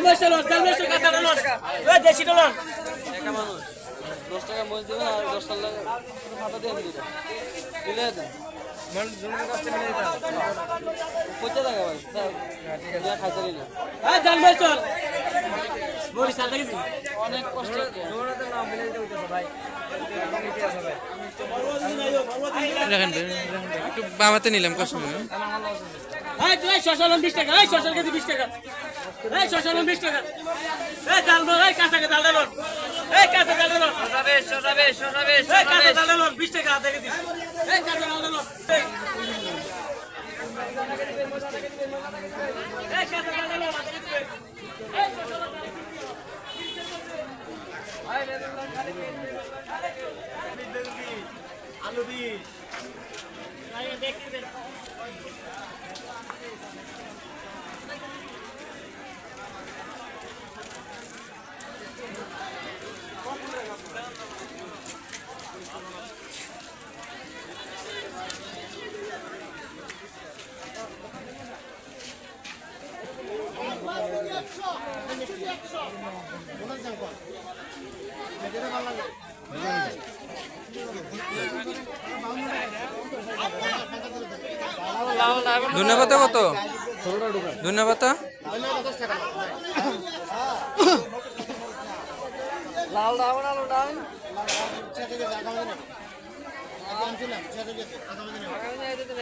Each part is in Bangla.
বসে লন জাল বসে কাঁচা লন ওই দেশি লন একা মানুষ দশ টাকা মজ দেবেন আর দশ টাকা ফাটা দিয়ে দিলে দিলে দেন অনেক কষ্ট দেখেন একটু বামাতে নিলাম কষ্ট এই তুই শশালন 20 টাকা এই শশাল কেজি 20 টাকা। এই শশালন 20 টাকা। এই বল এই কাঁচা কে জাল লন এই কাঁচা জাল লন শোনাবে শোনাবে শোনাবে এই কাঁচা জাল লন 20 টাকা হাতে কেজি এই কাঁচা জাল লন এই কাঁচা জাল লন হাতে কেজি এই শশালন আলু দি দেখি ধন্যবাদ কত? ধন্যবাদ লাল ডাব না লাল ডাব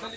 করলা।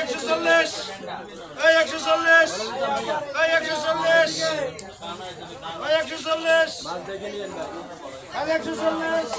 একশো চল্লিশ। এই একশো চল্লিশ। এই একশো চল্লিশ। এই একশো চল্লিশ। এই একশো চল্লিশ।